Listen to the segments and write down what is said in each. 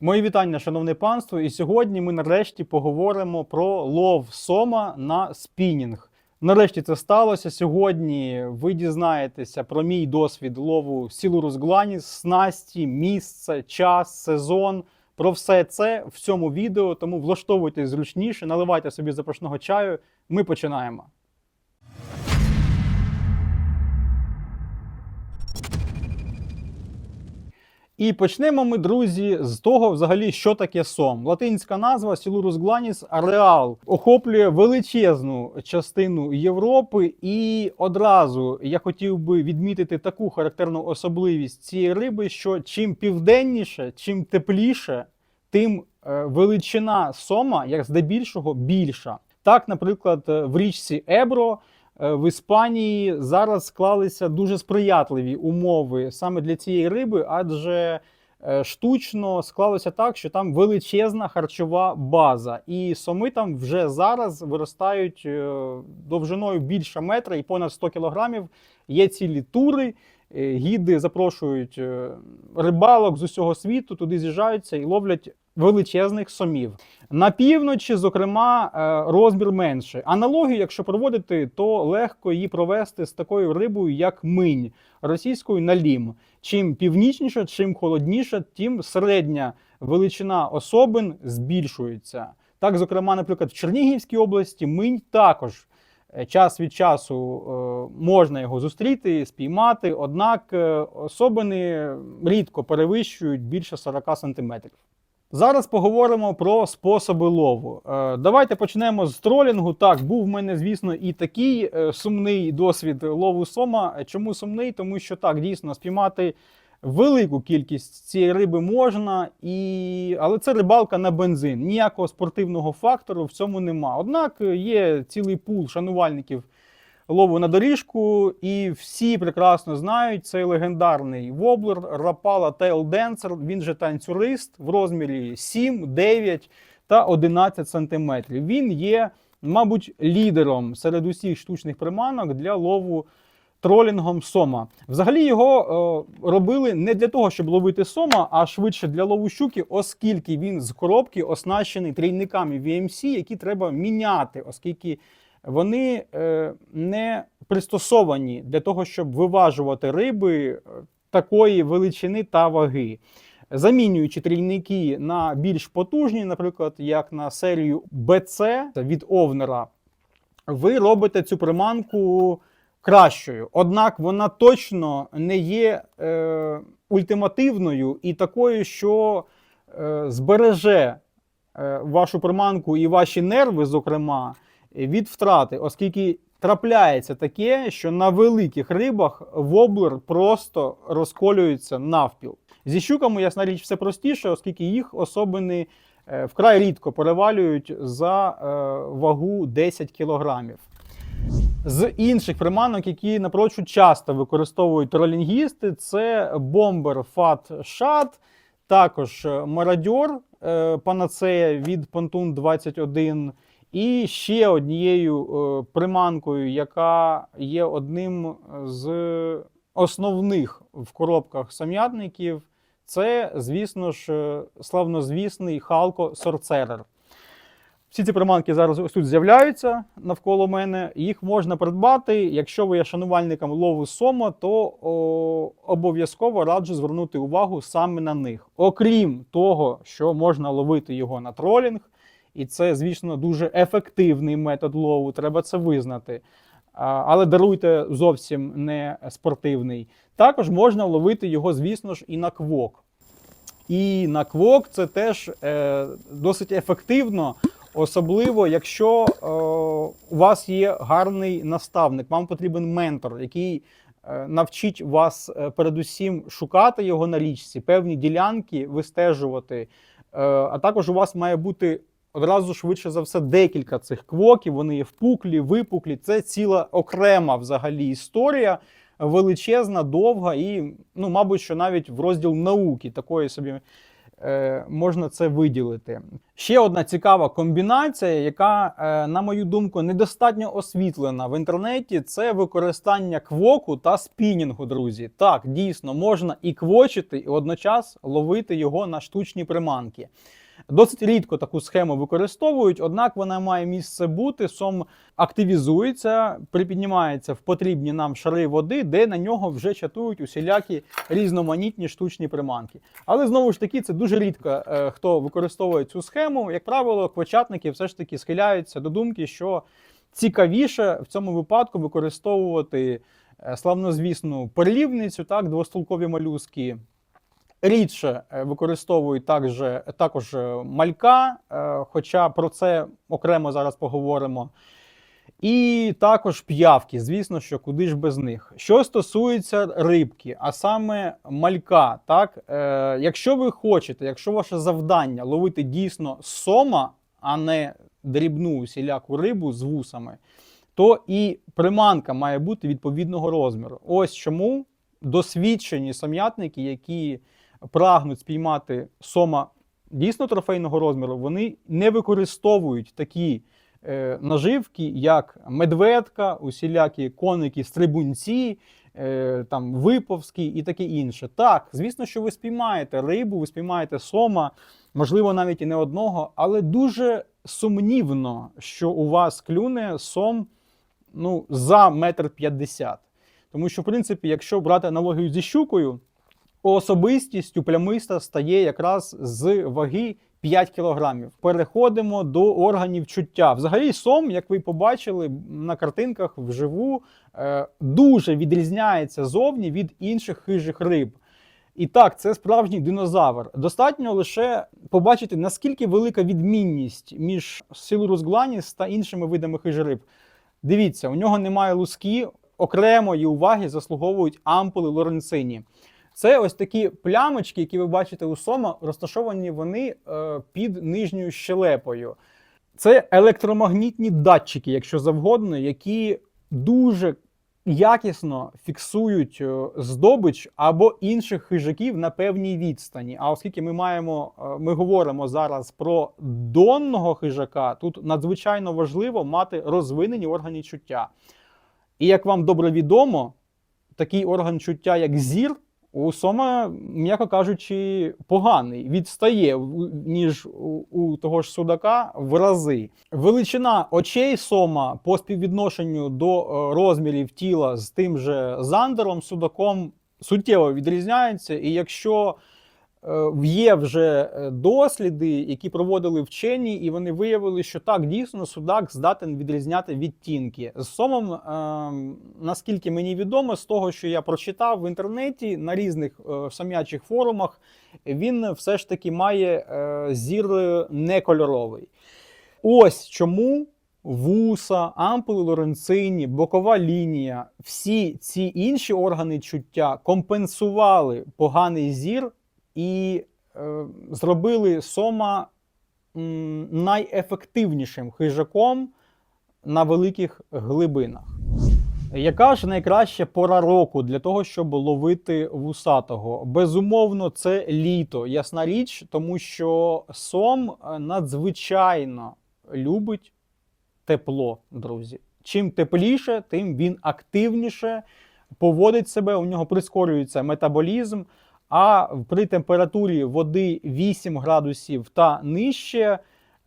Мої вітання, шановне панство. І сьогодні ми нарешті поговоримо про лов сома на спінінг. Нарешті це сталося. Сьогодні ви дізнаєтеся про мій досвід лову сілурус гланіс, снасті, місце, час, сезон. Про все це в цьому відео. Тому влаштовуйтесь зручніше, наливайте собі запашного чаю. Ми починаємо. І почнемо ми, друзі, з того, взагалі, що таке сом. Латинська назва Silurus glanis ареал охоплює величезну частину Європи, і одразу я хотів би відмітити таку характерну особливість цієї риби, що чим південніше, чим тепліше, тим е, величина сома, як здебільшого, більша. Так, наприклад, е, в річці Ебро в Іспанії зараз склалися дуже сприятливі умови саме для цієї риби, адже е, штучно склалося так, що там величезна харчова база, і соми там вже зараз виростають е, довжиною більше метра і понад 100 кілограмів. Є цілі тури. е, Гіди запрошують е, рибалок з усього світу, туди з'їжджаються і ловлять величезних сомів. На півночі, зокрема, е, розмір менший. Аналогію, якщо проводити, то легко її провести з такою рибою, як минь, російською налім. Чим північніше, чим холодніше, тим середня величина особин збільшується. Так, зокрема, наприклад, в Чернігівській області минь також е, час від часу е, можна його зустріти, спіймати, однак особини рідко перевищують більше 40 сантиметрів. Зараз поговоримо про способи лову. Е, давайте почнемо з тролінгу. Так, був в мене, звісно, і такий е, сумний досвід лову сома. Чому сумний? Тому що так, дійсно, спіймати велику кількість цієї риби можна, і... але це рибалка на бензин. Ніякого спортивного фактору в цьому нема. Однак е, є цілий пул шанувальників лову на доріжку, і всі прекрасно знають цей легендарний воблер Tail Dancer, він же танцюрист в розмірі 7, 9 та 11 сантиметрів. Він є, мабуть, лідером серед усіх штучних приманок для лову тролінгом сома. Взагалі його е, робили не для того, щоб ловити сома, а швидше для лову щуки, оскільки він з коробки оснащений трійниками VMC, які треба міняти, оскільки вони е, не пристосовані для того, щоб виважувати риби е, такої величини та ваги. Замінюючи трійники на більш потужні, наприклад, як на серію BC від Овнера, ви робите цю приманку кращою. Однак вона точно не є е, ультимативною і такою, що е, збереже е, вашу приманку і ваші нерви, зокрема, від втрати, оскільки трапляється таке, що на великих рибах воблер просто розколюється навпіл. Зі щуками, ясна річ, все простіше, оскільки їх особини е, вкрай рідко перевалюють за е, вагу 10 кілограмів. З інших приманок, які напрочуд часто використовують тролінгісти, це бомбер Fat Shad, також е, мародьор панацея від Pontoon 21, і ще однією е, приманкою, яка є одним з основних в коробках сам'ятників, це, звісно ж, славнозвісний Халко Сорцерер. Всі ці приманки зараз ось тут з'являються навколо мене. Їх можна придбати. Якщо ви є шанувальником лову сома, то обов'язково раджу звернути увагу саме на них. Окрім того, що можна ловити його на тролінг, і це, звісно, дуже ефективний метод лову, треба це визнати. Але даруйте зовсім не спортивний. Також можна ловити його, звісно ж, і на квок. І на квок це теж е, досить ефективно, особливо якщо е, у вас є гарний наставник, вам потрібен ментор, який е, навчить вас е, передусім шукати його на річці, певні ділянки вистежувати. Е, а також у вас має бути одразу швидше за все декілька цих квоків. Вони є впуклі, випуклі. Це ціла окрема взагалі історія. Величезна, довга і, ну, мабуть, що навіть в розділ науки такої собі е, можна це виділити. Ще одна цікава комбінація, яка, е, на мою думку, недостатньо освітлена в інтернеті, це використання квоку та спінінгу, друзі. Так, дійсно, можна і квочити, і водночас ловити його на штучні приманки. Досить рідко таку схему використовують, однак вона має місце бути. Сом активізується, припіднімається в потрібні нам шари води, де на нього вже чатують усілякі різноманітні штучні приманки. Але знову ж таки, це дуже рідко е, хто використовує цю схему. Як правило, квочатники все ж таки схиляються до думки, що цікавіше в цьому випадку використовувати е, славнозвісну перлівницю, так, двостолкові молюски. Рідше е, використовують також, також е, малька, е, хоча про це окремо зараз поговоримо. І також п'явки, звісно, що куди ж без них. Що стосується рибки, а саме малька, так, е, якщо ви хочете, якщо ваше завдання ловити дійсно сома, а не дрібну усіляку рибу з вусами, то і приманка має бути відповідного розміру. Ось чому досвідчені сам'ятники, які прагнуть спіймати сома дійсно трофейного розміру, вони не використовують такі е, наживки, як медведка, усілякі коники, стрибунці, е, там, виповські і таке інше. Так, звісно, що ви спіймаєте рибу, ви спіймаєте сома, можливо, навіть і не одного, але дуже сумнівно, що у вас клюне сом ну, за метр п'ятдесят. Тому що, в принципі, якщо брати аналогію зі щукою, особистістю плямиста стає якраз з ваги 5 кілограмів. Переходимо до органів чуття. Взагалі, сом, як ви побачили на картинках вживу, е, дуже відрізняється зовні від інших хижих риб. І так, це справжній динозавр. Достатньо лише побачити, наскільки велика відмінність між Силурус гланіс та іншими видами хижих Дивіться, у нього немає луски, окремої уваги заслуговують ампули лоренцині. Це ось такі плямочки, які ви бачите у сома, розташовані вони е, під нижньою щелепою. Це електромагнітні датчики, якщо завгодно, які дуже якісно фіксують е, здобич або інших хижаків на певній відстані. А оскільки ми маємо, е, ми говоримо зараз про донного хижака, тут надзвичайно важливо мати розвинені органи чуття. І як вам добре відомо, такий орган чуття, як зір, у Сома, м'яко кажучи, поганий, відстає ніж у, того ж судака в рази. Величина очей Сома по співвідношенню до е, розмірів тіла з тим же зандером, судаком суттєво відрізняється. І якщо Є вже е, досліди, які проводили вчені, і вони виявили, що так дійсно судак здатен відрізняти відтінки. З сомом, е, наскільки мені відомо, з того, що я прочитав в інтернеті на різних сам'ячих форумах, він все ж таки має зір некольоровий. Ось чому. Вуса, ампули лоренцині, бокова лінія, всі ці інші органи чуття компенсували поганий зір і е, зробили Сома м, найефективнішим хижаком на великих глибинах. Яка ж найкраща пора року для того, щоб ловити вусатого? Безумовно, це літо. Ясна річ, тому що сом е, надзвичайно любить тепло, друзі. Чим тепліше, тим він активніше поводить себе, у нього прискорюється метаболізм. А при температурі води 8 градусів та нижче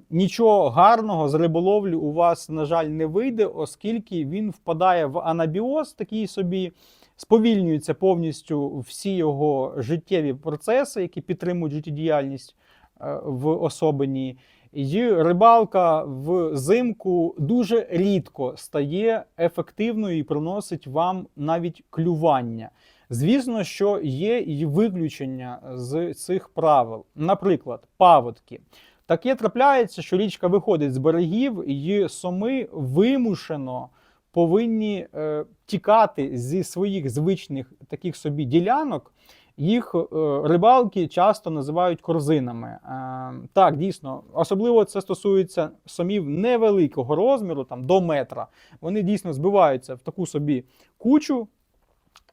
нічого гарного з риболовлі у вас, на жаль, не вийде, оскільки він впадає в анабіоз, такий собі, сповільнюються повністю всі його життєві процеси, які підтримують життєдіяльність е, в особині. І рибалка взимку дуже рідко стає ефективною і приносить вам навіть клювання. Звісно, що є і виключення з цих правил. Наприклад, паводки. Таке трапляється, що річка виходить з берегів, і соми вимушено повинні е, тікати зі своїх звичних таких собі ділянок. Їх е, рибалки часто називають корзинами. Е, так, дійсно, особливо це стосується сомів невеликого розміру, там до метра. Вони дійсно збиваються в таку собі кучу.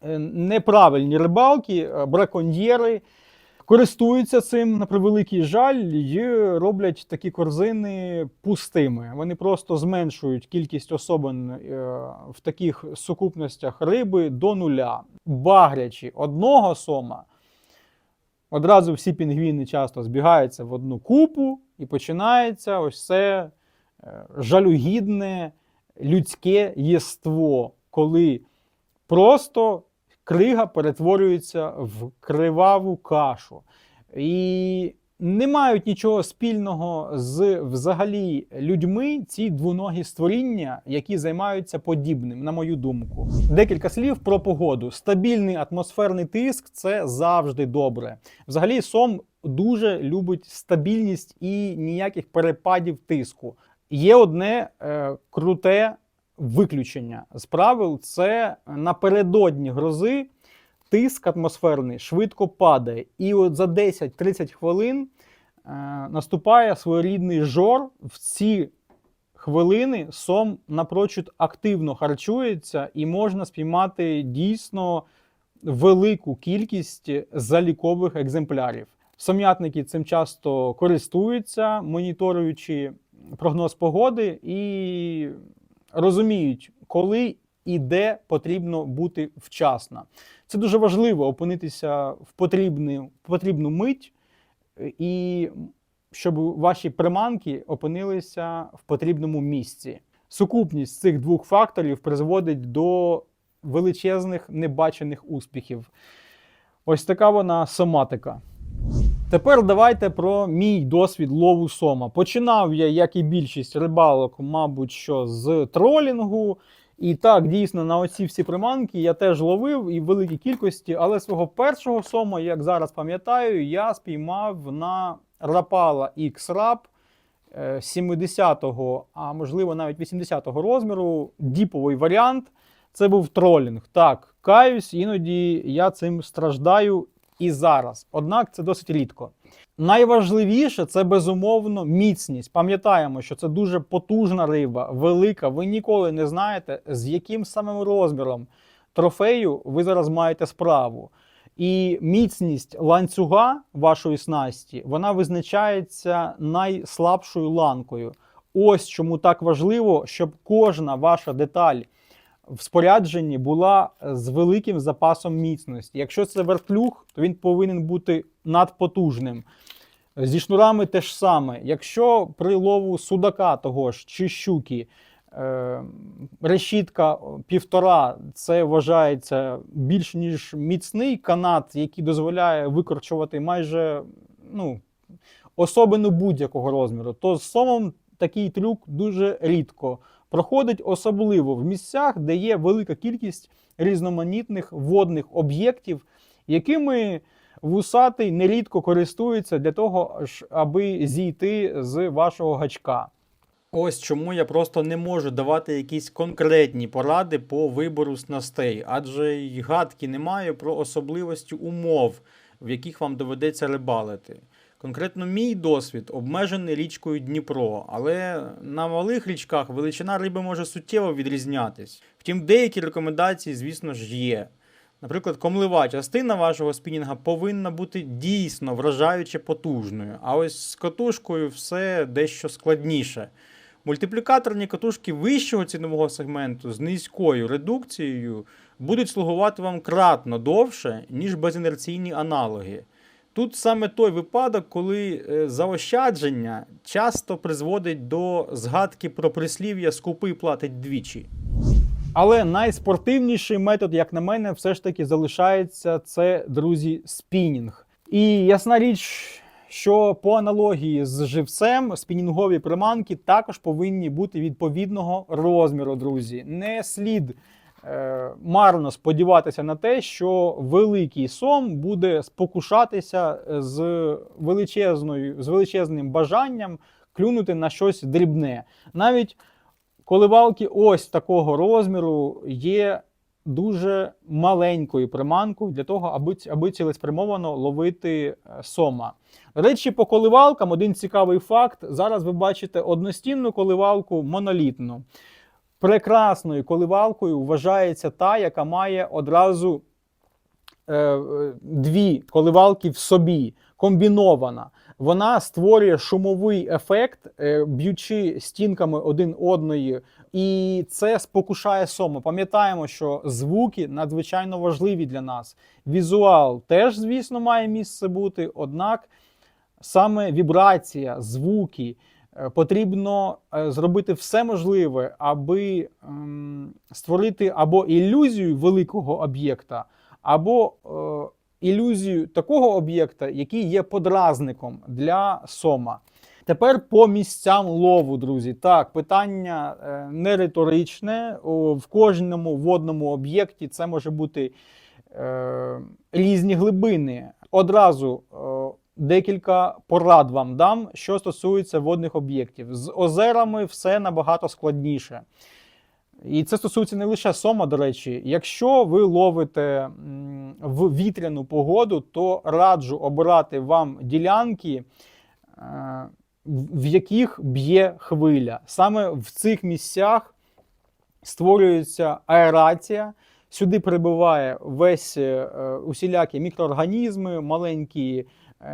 Е, неправильні рибалки, е, браконьєри, користуються цим на превеликий жаль і роблять такі корзини пустими. Вони просто зменшують кількість особин е, в таких сукупностях риби до нуля. Багрячи одного сома, одразу всі пінгвіни часто збігаються в одну купу і починається ось це жалюгідне людське єство, коли просто крига перетворюється в криваву кашу. І не мають нічого спільного з взагалі людьми ці двоногі створіння, які займаються подібним, на мою думку. Декілька слів про погоду. Стабільний атмосферний тиск це завжди добре. Взагалі, сом дуже любить стабільність і ніяких перепадів тиску. Є одне е, круте виключення з правил: це напередодні грози тиск атмосферний швидко падає. І от за 10-30 хвилин е, наступає своєрідний жор. В ці хвилини сом напрочуд активно харчується, і можна спіймати дійсно велику кількість залікових екземплярів. Сом'ятники цим часто користуються, моніторуючи прогноз погоди і розуміють, коли і де потрібно бути вчасно. Це дуже важливо опинитися в потрібну, потрібну мить, і щоб ваші приманки опинилися в потрібному місці. Сукупність цих двох факторів призводить до величезних небачених успіхів. Ось така вона соматика. Тепер давайте про мій досвід лову сома. Починав я, як і більшість рибалок, мабуть, що з тролінгу. І так, дійсно, на оці всі приманки я теж ловив і в великій кількості, але свого першого сома, як зараз пам'ятаю, я спіймав на Rapala X-Rap 70-го, а можливо навіть 80-го розміру, діповий варіант. Це був тролінг. Так, каюсь, іноді я цим страждаю і зараз. Однак це досить рідко. Найважливіше це безумовно міцність. Пам'ятаємо, що це дуже потужна риба, велика. Ви ніколи не знаєте, з яким самим розміром трофею ви зараз маєте справу. І міцність ланцюга вашої снасті вона визначається найслабшою ланкою. Ось чому так важливо, щоб кожна ваша деталь в спорядженні була з великим запасом міцності. Якщо це вертлюг, то він повинен бути надпотужним. Зі шнурами те ж саме. Якщо при лову судака того ж чи щуки е, решітка півтора, це вважається більш ніж міцний канат, який дозволяє викорчувати майже ну, особину будь-якого розміру, то з сомом такий трюк дуже рідко проходить, особливо в місцях, де є велика кількість різноманітних водних об'єктів, якими вусатий нерідко користується для того, аби зійти з вашого гачка. Ось чому я просто не можу давати якісь конкретні поради по вибору снастей, адже й гадки не маю про особливості умов, в яких вам доведеться рибалити. Конкретно мій досвід обмежений річкою Дніпро, але на малих річках величина риби може суттєво відрізнятись. Втім, деякі рекомендації, звісно ж, є. Наприклад, комлива частина вашого спінінга повинна бути дійсно вражаюче потужною, а ось з катушкою все дещо складніше. Мультиплікаторні катушки вищого цінового сегменту з низькою редукцією будуть слугувати вам кратно довше, ніж безінерційні аналоги. Тут саме той випадок, коли е, заощадження часто призводить до згадки про прислів'я скупий платить двічі. Але найспортивніший метод, як на мене, все ж таки залишається це, друзі, спінінг. І ясна річ, що по аналогії з живцем спінінгові приманки також повинні бути відповідного розміру, друзі. Не слід марно сподіватися на те, що великий сом буде спокушатися з величезною, з величезним бажанням клюнути на щось дрібне. Навіть Коливалки ось такого розміру є дуже маленькою приманкою для того, аби аби цілеспрямовано ловити е, сома. Речі, по коливалкам один цікавий факт. Зараз ви бачите одностінну коливалку монолітну. Прекрасною коливалкою вважається та, яка має одразу е, е, дві коливалки в собі, комбінована. Вона створює шумовий ефект, е, б'ючи стінками один одної, і це спокушає сома. Пам'ятаємо, що звуки надзвичайно важливі для нас. Візуал теж, звісно, має місце бути, однак саме вібрація, звуки. Е, Потрібно е, зробити все можливе, аби ем, створити або ілюзію великого об'єкта, або е, ілюзію такого об'єкта, який є подразником для сома. Тепер по місцям лову, друзі. Так, питання не риторичне. В кожному водному об'єкті це може бути е, різні глибини. Одразу декілька порад вам дам, що стосується водних об'єктів. З озерами все набагато складніше. І це стосується не лише сома, до речі. Якщо ви ловите в вітряну погоду, то раджу обирати вам ділянки, е, в яких б'є хвиля. Саме в цих місцях створюється аерація. Сюди прибуває весь е, усілякі мікроорганізми, маленькі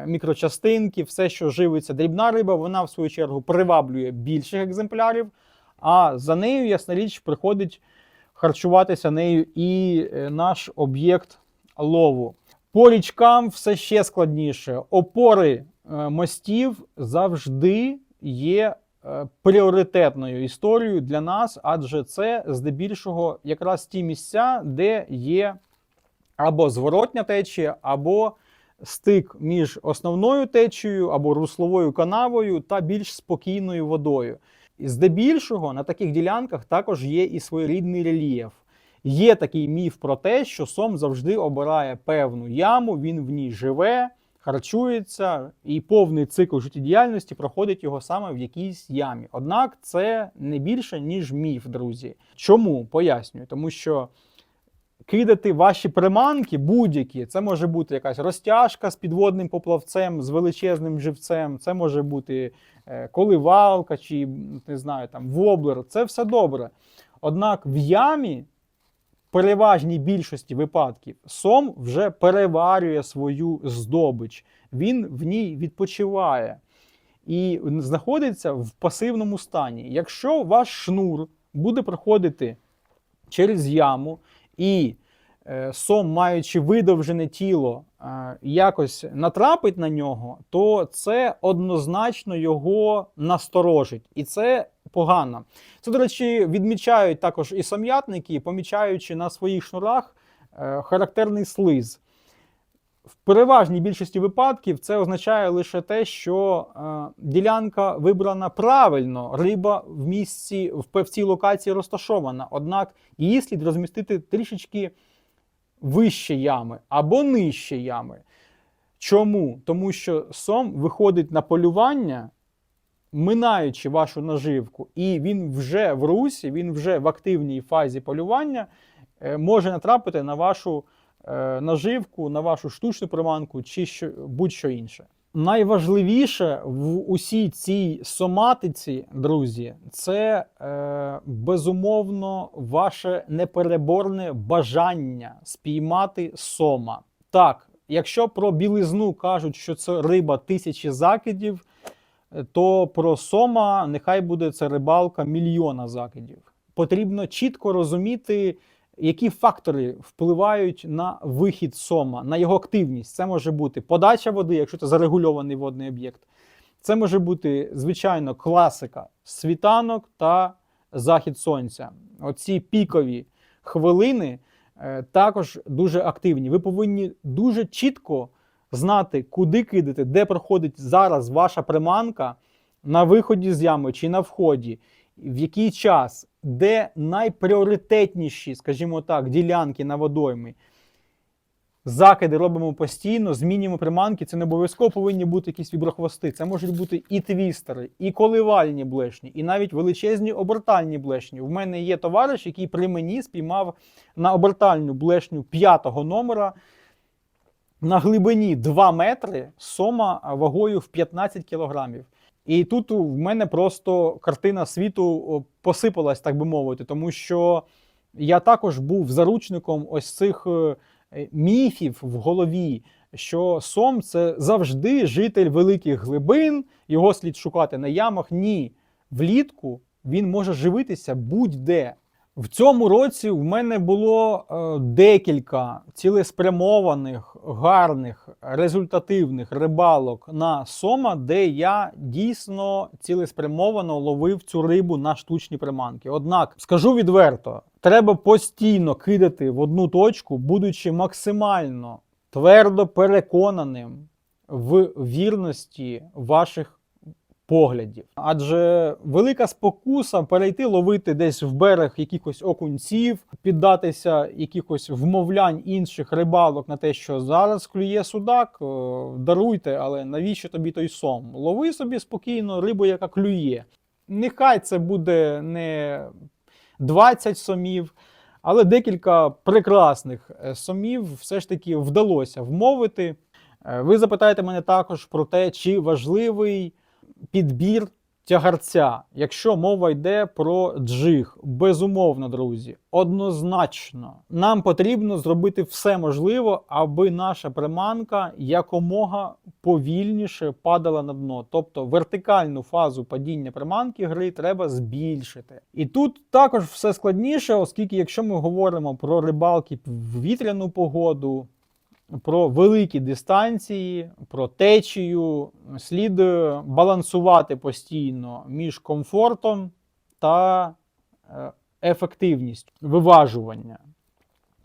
мікрочастинки, все, що живиться дрібна риба, вона в свою чергу приваблює більших екземплярів, а за нею, ясна річ, приходить харчуватися нею і е, наш об'єкт лову. По річкам все ще складніше. Опори е, мостів завжди є е, пріоритетною історією для нас, адже це здебільшого якраз ті місця, де є або зворотня течія, або стик між основною течією або русловою канавою та більш спокійною водою. І здебільшого на таких ділянках також є і своєрідний рельєф. Є такий міф про те, що сом завжди обирає певну яму, він в ній живе, харчується, і повний цикл життєдіяльності проходить його саме в якійсь ямі. Однак це не більше, ніж міф, друзі. Чому? Пояснюю, тому що кидати ваші приманки будь-які, це може бути якась розтяжка з підводним поплавцем, з величезним живцем, це може бути е, коливалка чи не знаю, там воблер. Це все добре. Однак в ямі переважній більшості випадків сом вже переварює свою здобич, він в ній відпочиває і знаходиться в пасивному стані. Якщо ваш шнур буде проходити через яму, і е, сом, маючи видовжене тіло, якось натрапить на нього, то це однозначно його насторожить. І це погано. Це, до речі, відмічають також і сам'ятники, помічаючи на своїх шнурах е, характерний слиз. В переважній більшості випадків це означає лише те, що е, ділянка вибрана правильно, риба в місці в, в цій локації розташована. Однак її слід розмістити трішечки вище ями або нижче ями. Чому? Тому що сом виходить на полювання, минаючи вашу наживку, і він вже в русі, він вже в активній фазі полювання е, може натрапити на вашу наживку, на вашу штучну приманку чи що, будь-що інше. Найважливіше в усій цій соматиці, друзі, це е, безумовно ваше непереборне бажання спіймати сома. Так, якщо про білизну кажуть, що це риба тисячі закидів, е, то про сома нехай буде це рибалка мільйона закидів. Потрібно чітко розуміти, які фактори впливають на вихід сома, на його активність. Це може бути подача води, якщо це зарегульований водний об'єкт. Це може бути, звичайно, класика світанок та захід сонця. Оці пікові хвилини е, також дуже активні. Ви повинні дуже чітко знати, куди кидати, де проходить зараз ваша приманка на виході з ями чи на вході, в який час, де найпріоритетніші, скажімо так, ділянки на водоймі. Закиди робимо постійно, змінюємо приманки. Це не обов'язково повинні бути якісь віброхвости. Це можуть бути і твістери, і коливальні блешні, і навіть величезні обертальні блешні. У мене є товариш, який при мені спіймав на обертальну блешню п'ятого номера на глибині 2 метри сома вагою в 15 кілограмів. І тут в мене просто картина світу посипалась, так би мовити, тому що я також був заручником ось цих е, міфів в голові, що сом це завжди житель великих глибин, його слід шукати на ямах. Ні, влітку він може живитися будь-де. В цьому році в мене було е, декілька цілеспрямованих, гарних, результативних рибалок на сома, де я дійсно цілеспрямовано ловив цю рибу на штучні приманки. Однак, скажу відверто, треба постійно кидати в одну точку, будучи максимально твердо переконаним в вірності ваших поглядів. Адже велика спокуса перейти ловити десь в берег якихось окунців, піддатися якихось вмовлянь інших рибалок на те, що зараз клює судак, е, даруйте, але навіщо тобі той сом? Лови собі спокійно рибу, яка клює. Нехай це буде не 20 сомів. Але декілька прекрасних е, сомів все ж таки вдалося вмовити. Е, Ви запитаєте мене також про те, чи важливий підбір тягарця, якщо мова йде про джиг. Безумовно, друзі, однозначно, нам потрібно зробити все можливе, аби наша приманка якомога повільніше падала на дно. Тобто вертикальну фазу падіння приманки гри треба збільшити. І тут також все складніше, оскільки, якщо ми говоримо про рибалки в вітряну погоду, про великі дистанції, про течію, слід е, балансувати постійно між комфортом та е, ефективністю виважування.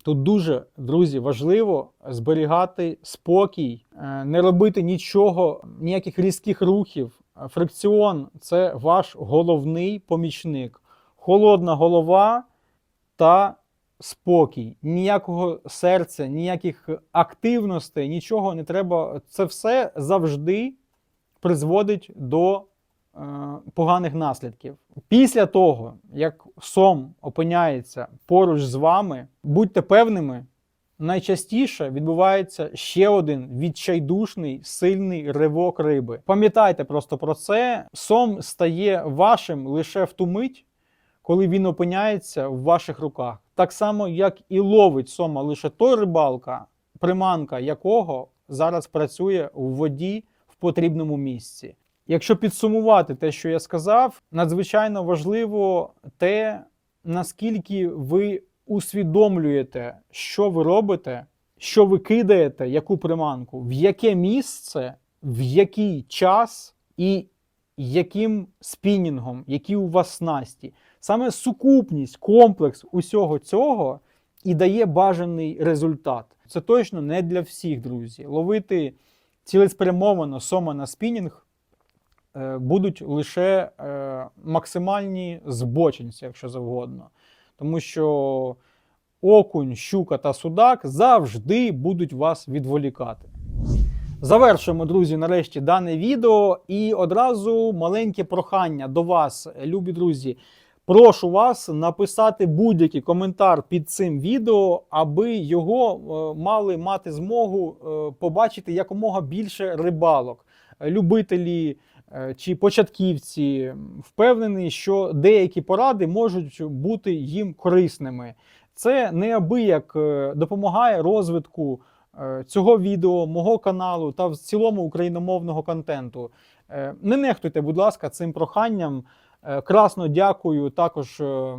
Тут дуже, друзі, важливо зберігати спокій, е, не робити нічого, ніяких різких рухів. Фрикціон це ваш головний помічник. Холодна голова та спокій, ніякого серця, ніяких активностей, нічого не треба. Це все завжди призводить до е, поганих наслідків. Після того, як сом опиняється поруч з вами, будьте певними. Найчастіше відбувається ще один відчайдушний сильний ривок риби. Пам'ятайте просто про це. Сом стає вашим лише в ту мить, коли він опиняється в ваших руках. Так само, як і ловить сома лише той рибалка, приманка якого зараз працює в воді в потрібному місці. Якщо підсумувати те, що я сказав, надзвичайно важливо те, наскільки ви усвідомлюєте, що ви робите, що ви кидаєте, яку приманку, в яке місце, в який час і яким спінінгом, які у вас снасті. Саме сукупність, комплекс усього цього і дає бажаний результат. Це точно не для всіх, друзі. Ловити цілеспрямовано сома на спінінг е, будуть лише е, максимальні збочинці, якщо завгодно. Тому що окунь, щука та судак завжди будуть вас відволікати. Завершуємо, друзі, нарешті дане відео. І одразу маленьке прохання до вас, любі друзі. Прошу вас написати будь-який коментар під цим відео, аби його е, мали мати змогу е, побачити якомога більше рибалок, любителі е, чи початківці. Впевнений, що деякі поради можуть бути їм корисними. Це неабияк допомагає розвитку цього відео, мого каналу та в цілому україномовного контенту. Е, Не нехтуйте, будь ласка, цим проханням. Е, Красно дякую також е,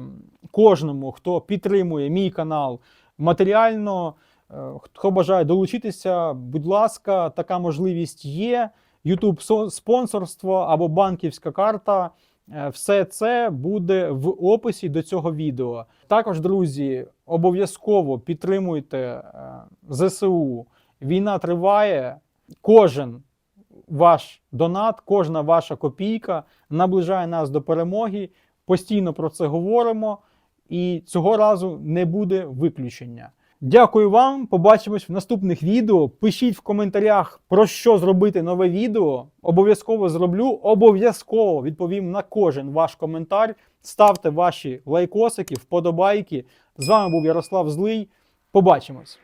кожному, хто підтримує мій канал матеріально. Е, Хто бажає долучитися, будь ласка, така можливість є. YouTube спонсорство або банківська карта. Е, Все це буде в описі до цього відео. Також, друзі, обов'язково підтримуйте е, ЗСУ. Війна триває. Кожен ваш донат, кожна ваша копійка наближає нас до перемоги. Постійно про це говоримо, і цього разу не буде виключення. Дякую вам. Побачимось в наступних відео. Пишіть в коментарях, про що зробити нове відео. Обов'язково зроблю, обов'язково відповім на кожен ваш коментар. Ставте ваші лайкосики, вподобайки. З вами був Ярослав Злий. Побачимось!